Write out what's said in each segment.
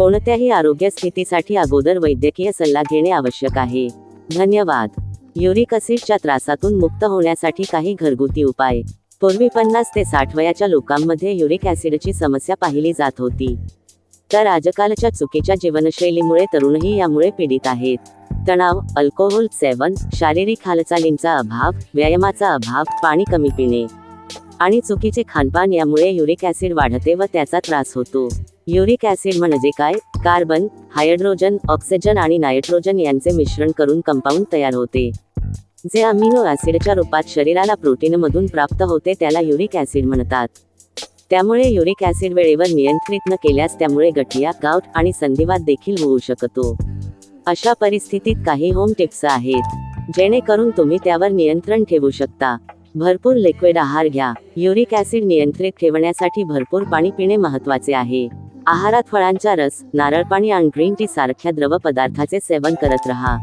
कोणत्याही आरोग्य स्थितीसाठी अगोदर वैद्यकीय सल्ला घेणे आवश्यक आहे. धन्यवाद. युरिक असिडच्या त्रासातून मुक्त होण्यासाठी काही घरगुती उपाय. पूर्वी पन्नास ते साठ वयाच्या लोकांमध्ये युरिक ॲसिडची समस्या पाहिली जात होती. तर आजकालच्या चुकीच्या जीवनशैलीमुळे तरुणही यामुळे पीडित आहेत. तणाव अल्कोहोल सेवन शारीरिक हालचालींचा अभाव व्यायामाचा अभाव पाणी कमी पिणे आणि चुकीचे खानपान यामुळे युरिक ॲसिड वाढते व त्याचा त्रास होतो. युरिक ॲसिड म्हणजे काय? कार्बन हायड्रोजन ऑक्सिजन आणि नायट्रोजन यांचे मिश्रण करून कंपाऊंड तयार होते. जे अमिनो ॲसिडच्या रूपात शरीराला प्रोटीनमधून प्राप्त होते त्याला युरिक ॲसिड म्हणतात. त्यामुळे युरिक ॲसिड वेळेवर नियंत्रित न केल्यास त्यामुळे गठिया गाऊट आणि संधिवात देखील होऊ शकतो. अशा परिस्थितीत काही होम टिप्स आहेत. जेणेकरून तुम्ही त्यावर नियंत्रण ठेवू शकता. भरपूर लिक्विड आहार घ्या. युरिक ॲसिड नियंत्रित ठेवण्यासाठी भरपूर पाणी पिणे महत्त्वाचे आहे. आहारात फळांचा रस नारळ पाणी आणि ग्रीन टी सारख्या द्रव पदार्थाचे सेवन करत राहा.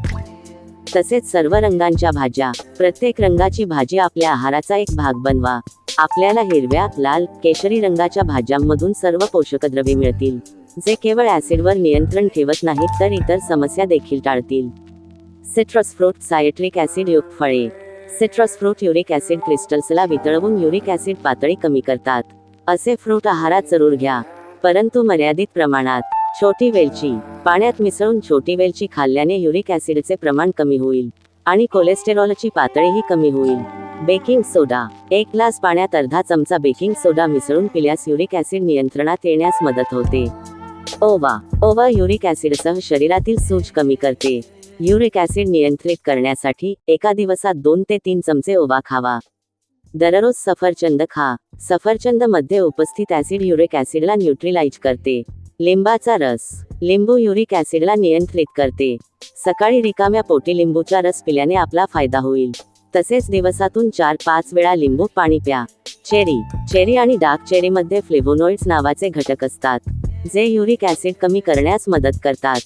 तसेच सर्व रंगांच्या भाज्या प्रत्येक रंगाची भाजी आपल्या आहाराचा एक भाग बनवा. आपल्याला हिरव्या लाल केशरी रंगाच्या भाज्यांमधून सर्व पोषक द्रव्ये मिळतील. जे केवळ ऍसिडवर नियंत्रण ठेवत नाहीत तर इतर समस्या देखील टाळतील. सिट्रस फ्रूट सायट्रिक ऍसिड युक्त फळे. सिट्रस फ्रूट युरिक ऍसिड क्रिस्टल्सला वितळवून युरिक ऍसिड पातळी कमी करतात. असे फ्रूट आहारात जरूर घ्या. परंतु मर्यादित प्रमाणात. छोटी वेलची. पाण्यात मिसळून छोटी वेलची खाल्ल्याने युरिक ऍसिडचे प्रमाण कमी होईल. आणि कोलेस्टेरॉलची पातळीही कमी होईल. Baking soda. एक ग्लास पाण्यात अर्धा चमचा बेकिंग सोडा मिसळून पिल्यास युरिक ऍसिड नियंत्रणात येण्यास मदत होते. ओवा. ओवा युरिक ऍसिडसह शरीरातील सूज कमी करते. युरिक ऍसिड नियंत्रित करण्यासाठी एका दिवसात दोन ते तीन चमचे ओवा खावा. दररोज सफरचंद खा. सफरचंदमध्ये उपस्थित ऍसिड युरिक ऍसिडला न्यूट्रिलाइज करते. लिंबाचा रस. लिंबू युरिक ऍसिडला नियंत्रित करते. सकाळी रिकाम्या पोटी लिंबूचा रस पिल्याने आपला फायदा होईल. तसेच दिवसातून चार पाच वेळा लिंबू पाणी प्या. चेरी. चेरी आणि डार्क चेरीमध्ये फ्लेव्होनोइड्स नावाचे घटक असतात जे युरिक ऍसिड कमी करण्यास मदत करतात.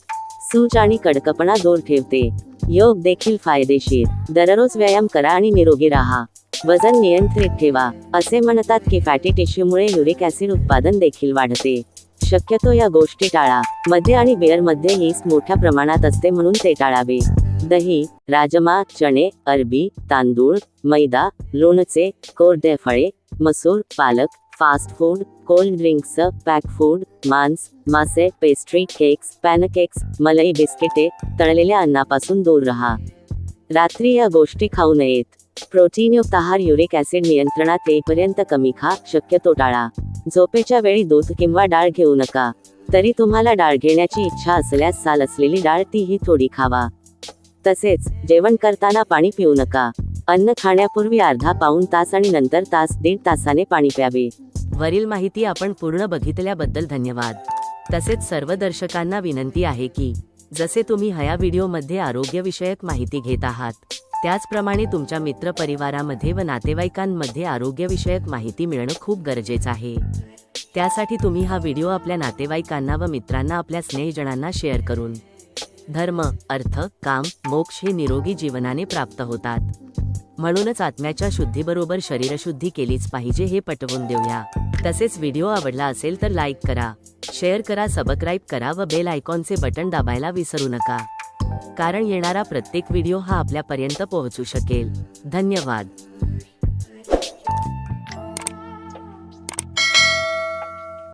सूज आणि कडकपणा दूर ठेवते. योग देखील फायदेशीर. दररोज व्यायाम करा आणि निरोगी राहा. वजन नियंत्रित ठेवा असे म्हणतात की फॅटी टिश्यूमुळे युरिक ऍसिड उत्पादन देखील वाढते. शक्यतो या गोष्टी टाळा मध्ये आणि बिअरमध्ये मोठ्या प्रमाणात असते म्हणून ते टाळावे. दही राजमा चणे अरबी तांदूळ मैदा लोणचे कोरडे फळे मसूर पालक fast food cold drinks pack food मांस मासे पेस्ट्री केक्स पॅनकेक्स मलई बिस्किटे तळलेल्या अन्नापासून दूर राहा. रात्री या गोष्टी खाऊ नयेत. प्रोटीनयुक्त आहार युरिक ऍसिड नियंत्रणात येईपर्यंत कमी खा शक्यतो टाळा. झोपेच्या वेळी दूध किंवा डाळ घेऊ नका. तरी तुम्हाला डाळ घेण्याची इच्छा असल्यास साल असलेली डाळ तीही थोडी खावा. तसेच जेवण करताना पाणी पिऊ नका. अन्न खाण्यापूर्वी अर्धा पाऊण तास आणि नंतर तास दीड तासाने पाणी प्यावे. वरील माहिती आपण पूर्ण बघितल्याबद्दल धन्यवाद. तसेच सर्व दर्शकांना विनंती आहे की जसे तुम्ही हया व्हिडिओमध्ये आरोग्यविषयक माहिती घेत आहात त्याचप्रमाणे तुमच्या मित्रपरिवारामध्ये व नातेवाईकांमध्ये आरोग्यविषयक माहिती मिळणं खूप गरजेचं आहे. त्यासाठी तुम्ही हा व्हिडिओ आपल्या नातेवाईकांना व मित्रांना आपल्या स्नेहजणांना शेअर करून. धर्म अर्थ काम मोक्ष हे निरोगी जीवनाने प्राप्त होतात. म्हणूनच आत्म्याच्या शुद्धीबरोबर शरीरशुद्धी केलीच पाहिजे हे पटवून देऊया. तसेच व्हिडिओ आवडला असेल तर लाईक करा शेअर करा सबस्क्राईब करा व बेल आयकॉनचे बटन दाबायला विसरू नका. कारण येणारा प्रत्येक व्हिडिओ हा आपल्यापर्यंत पोहोचू शकेल. धन्यवाद.